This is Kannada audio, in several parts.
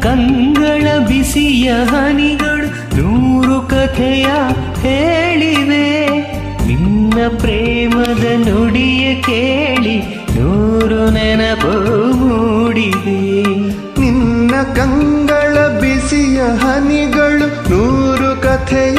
ಕಂಗಳ ಬಿಸಿಯ ಹನಿಗಳು ನೂರು ಕಥೆಯ ಹೇಳಿವೆ. ನಿನ್ನ ಪ್ರೇಮದ ನುಡಿಯ ಕೇಳಿ ನೂರು ನೆನಪು ಮೂಡಿದೆ. ನಿನ್ನ ಕಂಗಳ ಬಿಸಿಯ ಹನಿಗಳು ನೂರು ಕಥೆಯ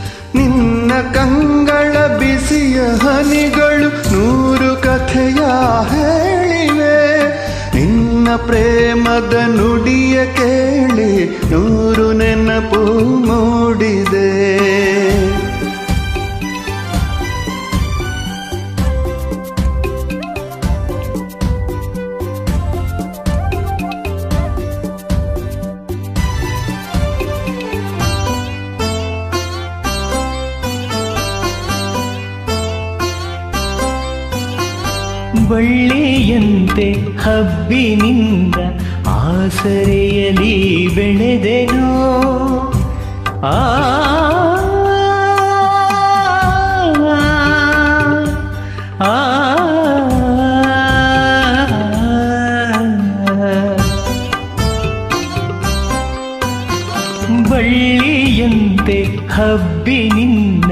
ನಿನ್ನ ಕಂಗಳ ಬಿಸಿಯ ಹನಿಗಳು ನೂರು ಕಥೆಯ ಹೇಳಿವೆ. ನಿನ್ನ ಪ್ರೇಮದ ನುಡಿಯ ಬಳ್ಳಿಯಂತೆ ಹಬ್ಬಿನಿಂದ ಆಸರೆಯಲಿ ಬೆಳೆದೆನು ಆ ಬಳ್ಳಿಯಂತೆ ಹಬ್ಬಿನಿಂದ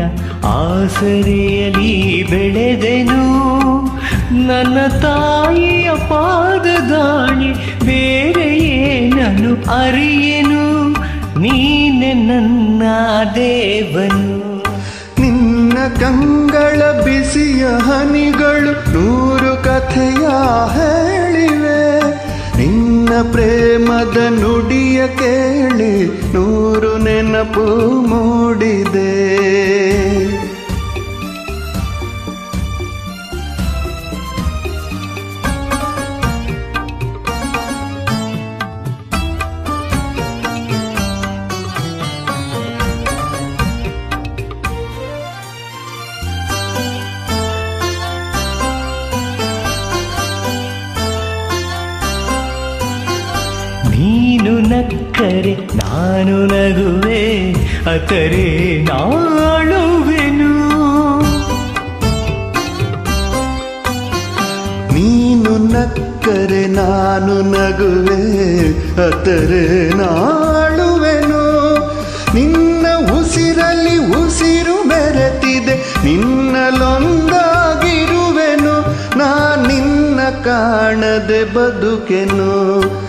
ಆಸರೆಯಲಿ ಬೆಳೆದೆನು ನನ್ನ ತಾಯಿಯ ಪಾದದಾಣಿ ಬೇರೆ ಏನನು ಅರಿಯೇನು? ನೀನೆ ನನ್ನ ದೇವನು. ನಿನ್ನ ಕಂಗಳ ಬಿಸಿಯ ಹನಿಗಳು ನೂರು ಕಥೆಯ ಹೇಳಿವೆ. ನಿನ್ನ ಪ್ರೇಮದ ನುಡಿಯ ಕೇಳಿ ನೂರು ನೆನಪು ಮೂಡಿದೆ. ನೀನು ನಕ್ಕರೆ, ನಾನು ನಗುವೆ, ಅತರೆ ನಾಳುವೆನು. ನೀನು ನಕ್ಕರೆ, ನಾನು ನಗುವೆ, ಅತರೆ ನಾಳುವೆನು. ನಿನ್ನ ಉಸಿರಲ್ಲಿ ಉಸಿರು ಬೆರೆತಿದೆ ನಿನ್ನಲೊಂದಾಗಿರುವೆನು ನಾ ನಿನ್ನ ಕಾಣದೆ ಬದುಕೆನು.